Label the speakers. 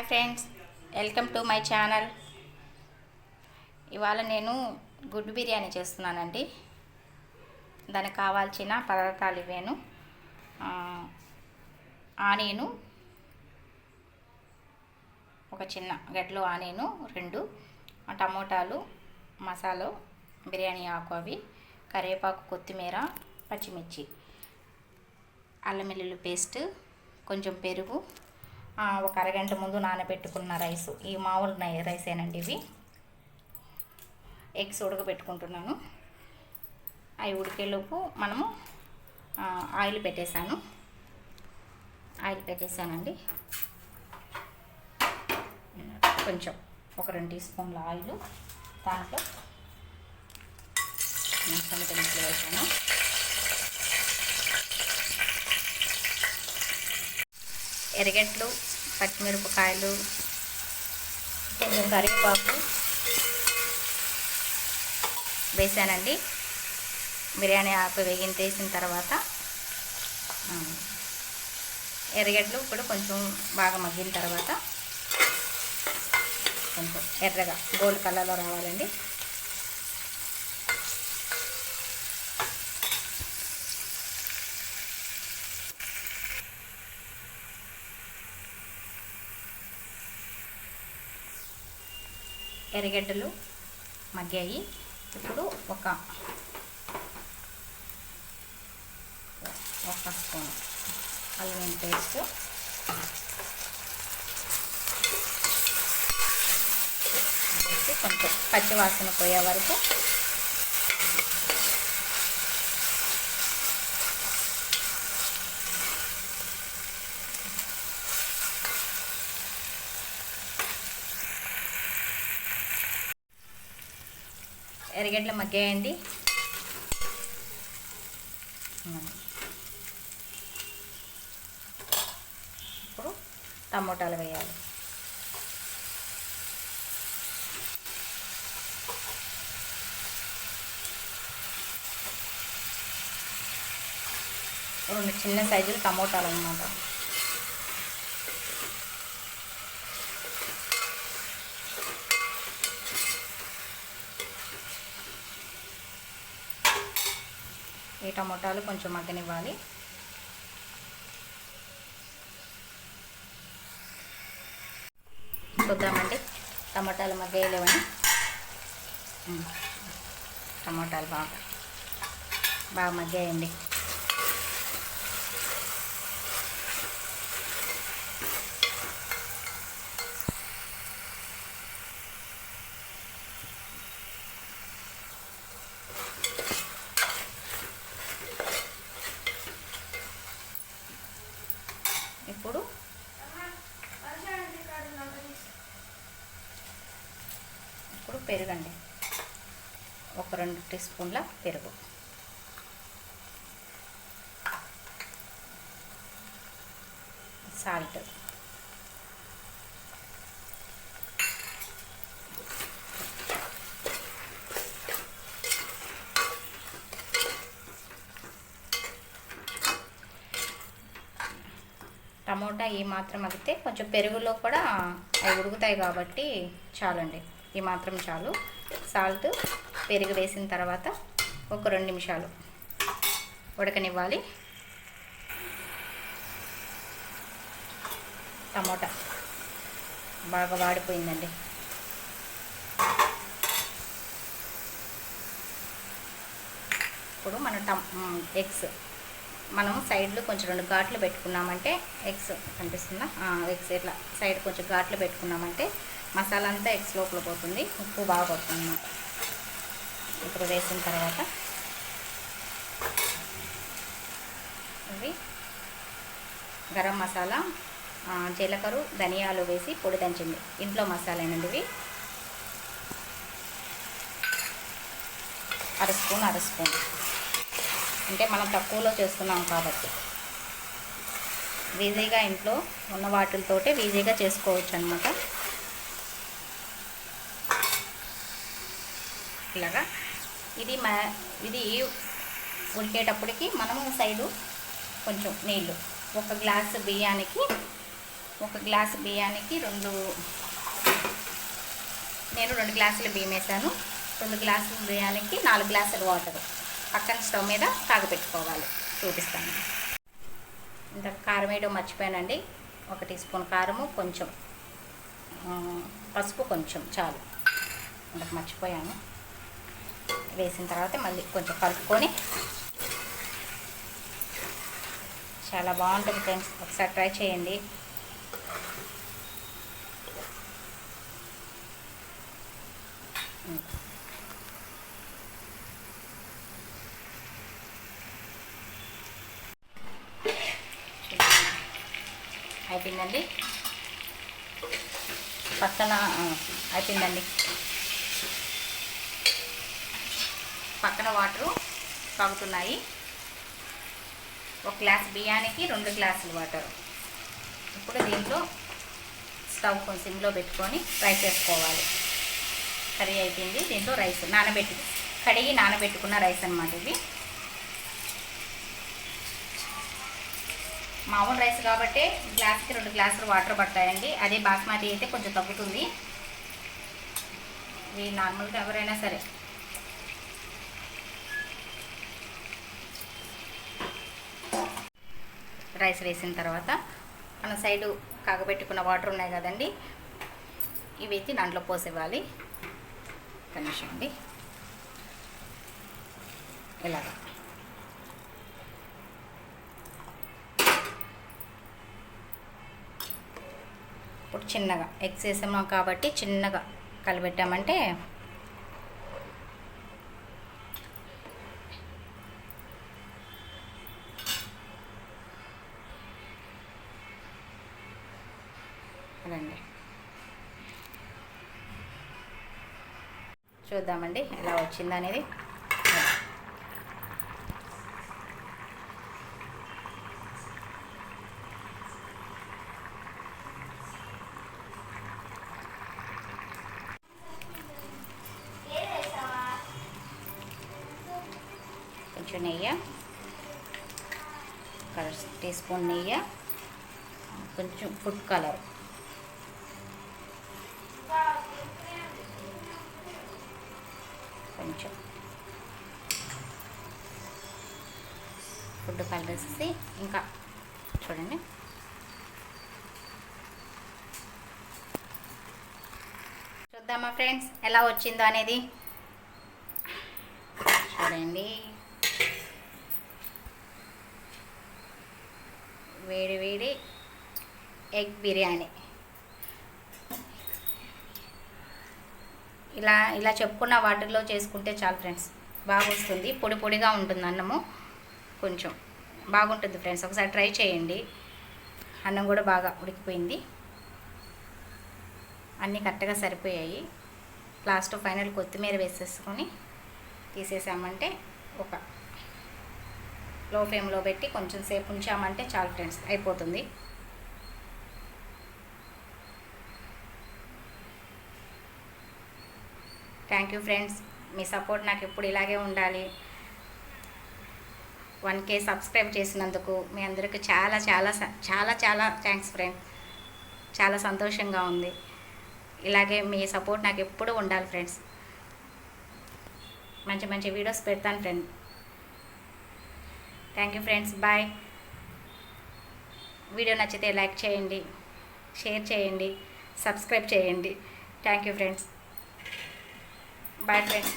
Speaker 1: Hi friends welcome to my channel. ఇవాళ నేను గుడ్డు బిర్యానీ చేస్తున్నానండి. దానికి కావాల్సిన పదార్థాలు ఇవేను ఆనియను ఒక చిన్న గడ్డలో ఆనియను రెండు టమోటాలు మసాలా బిర్యానీ ఆకు అవి కరివేపాకు కొత్తిమీర పచ్చిమిర్చి అల్లం వెల్లుల్లి పేస్ట్ కొంచెం పెరుగు ఒక అరగంట ముందు నానబెట్టుకున్న రైస్. ఈ మామూలు రైస్ రైసేనండి ఇవి. ఎగ్స్ ఉడకబెట్టుకుంటున్నాను. అవి ఉడికేలోపు మనము ఆయిల్ పెట్టేశాను. ఆయిల్ పెట్టేశానండి. కొంచెం ఒక రెండు టీ స్పూన్ల ఆయిల్. దాంట్లో నేను టమాటా వేసాను ఎరగడ్లు పచ్చిమిరపకాయలు కొంచెం కరివేపాకు వేసానండి. బిర్యానీ ఆకు వేగింతేసిన తర్వాత ఆ, ఎర్రగడ్డలు కొంచెం బాగా మగ్గిన తర్వాత కొంచెం ఎర్రగా గోల్డ్ కలర్లో రావాలండి. ఎర్రగడ్డలు మగ్గాయి. ఇప్పుడు ఒక ఒక స్పూన్ అల్లం పేస్ట్. వేసి కొంచెం పచ్చి వాసన పోయే వరకు ఎర్రగడ్డలు మగ్గాయండి ఇప్పుడు టమోటాలు వేయాలి. రెండు చిన్న సైజులు టమోటాలు అన్నమాట. ఈ టమోటాలు కొంచెం మగ్గనివ్వాలి. చూద్దామండి టమోటాలు మగ్గేయలేవని. టమోటాలు బాగా బాగా మగ్గాయండి ఇప్పుడు ఇప్పుడు పెరుగండి. ఒక రెండు టీ స్పూన్ల పెరుగు. సాల్ట్. టమోటా ఈ మాత్రం అగితే కొంచెం పెరుగులో కూడా అవి ఉడుకుతాయి కాబట్టి చాలండి. ఈ మాత్రం చాలు. సాల్ట్ పెరుగు వేసిన తర్వాత ఒక రెండు నిమిషాలు ఉడకనివ్వాలి. టమోటా బాగా వాడిపోయిందండి. ఇప్పుడు మన టమ్ ఎగ్స్. మనం సైడ్లో కొంచెం రెండు ఘాట్లు పెట్టుకున్నామంటే ఎగ్స్ కనిపిస్తుందా? ఎగ్స్ ఇట్లా సైడ్ కొంచెం ఘాట్లు పెట్టుకున్నామంటే మసాలా అంతా ఎగ్స్ లోపల పోతుంది. ఉప్పు బాగా పడుతుంది అన్నమాట. ఇప్పుడు వేసిన తర్వాత ఇవి గరం మసాలా జీలకర్ర ధనియాలు వేసి పొడి దంచింది. ఇంట్లో మసాలేనండి ఇవి అర స్పూన్ అర స్పూన్. అంటే మనం తక్కువలో చేస్తున్నాం కాబట్టి. ఈజీగా ఇంట్లో ఉన్న వాటితోటే ఈజీగా చేసుకోవచ్చు అనమాట ఇలాగా. ఇది మ ఇది ఉడికేటప్పటికి మనము సైడు కొంచెం నీళ్ళు. ఒక గ్లాసు బియ్యానికి ఒక గ్లాసు బియ్యానికి రెండు నేను రెండు గ్లాసులు బియ్యం వేసాను. రెండు గ్లాసుల బియ్యానికి నాలుగు గ్లాసులు వాటర్ పక్కన స్టవ్ మీద కాగపెట్టుకోవాలి చూపిస్తాను. ఇంకా కారం వేయడం మర్చిపోయానండి. ఒక టీ స్పూన్ కారము కొంచెం పసుపు కొంచెం చాలు. ఇంతకు మర్చిపోయాను. వేసిన తర్వాత మళ్ళీ కొంచెం కలుపుకొని చాలా బాగుంటుంది ఫ్రెండ్స్. ఒకసారి ట్రై చేయండి. అయిపోయిందండి? పక్కన అయిపోయిందండి. పక్కన వాటరు కాగుతున్నాయి. ఒక గ్లాస్ బియ్యానికి రెండు గ్లాసులు వాటర్. ఇప్పుడు దీంట్లో స్టవ్ సిమ్లో పెట్టుకొని ఫ్రై చేసుకోవాలి. కర్రీ అయిపోయింది. దీంట్లో రైస్ నానబెట్టి కడిగి నానబెట్టుకున్న రైస్ అనమాట ఇది. మామూలు రైస్ కాబట్టి గ్లాస్కి రెండు గ్లాసులు వాటర్ పడతాయండి. అదే బాస్మతి అయితే కొంచెం తగ్గుతుంది. ఇవి నార్మల్గా ఎవరైనా సరే రైస్ వేసిన తర్వాత మన సైడు కాగబెట్టుకున్న వాటర్ ఉన్నాయి కదండి ఇవి అయితే దాంట్లో పోసివ్వాలి ఒక నిమిషం అండి. ఇలాగ. ఇప్పుడు చిన్నగా ఎగ్స్ వేసాము కాబట్టి చిన్నగా కలిపెట్టామంటే రండి చూద్దామండి ఎలా వచ్చింది అనేది. కొంచెం నెయ్యి ఒక టీ స్పూన్ నెయ్యి కొంచెం ఫుడ్ కలర్. కొంచెం ఫుడ్ కలర్ ఇంకా చూడండి. చూద్దామా ఫ్రెండ్స్ ఎలా వచ్చిందో అనేది. చూడండి. వేడి వేడి ఎగ్ బిర్యానీ. ఇలా ఇలా చెప్పుకున్న వాటర్లో చేసుకుంటే చాలు ఫ్రెండ్స్. బాగా వస్తుంది పొడి పొడిగా ఉంటుంది అన్నము. కొంచెం బాగుంటుంది ఫ్రెండ్స్. ఒకసారి ట్రై చేయండి. అన్నం కూడా బాగా ఉడికిపోయింది. అన్నీ కరెక్ట్గా సరిపోయాయి. లాస్ట్ ఫైనల్ కొత్తిమీర వేసేసుకొని తీసేసామంటే ఒక లో ఫ్లేమ్లో పెట్టి కొంచెం సేపు ఉంచామంటే చాలు ఫ్రెండ్స్. అయిపోతుంది. Thank you friends. Me support నాకు ఎప్పుడు ఇలాగే ఉండాలి. వన్ కే సబ్స్క్రైబ్ చేసినందుకు మీ అందరికీ చాలా చాలా చాలా చాలా థ్యాంక్స్ ఫ్రెండ్. చాలా సంతోషంగా ఉంది. ఇలాగే మీ సపోర్ట్ నాకు ఎప్పుడు ఉండాలి ఫ్రెండ్స్. మంచి మంచి వీడియోస్ పెడతాను friend. Thank you friends. Bye. Video నచ్చితే లైక్ చేయండి షేర్ చేయండి సబ్స్క్రైబ్ చేయండి. Thank you friends. Bye friends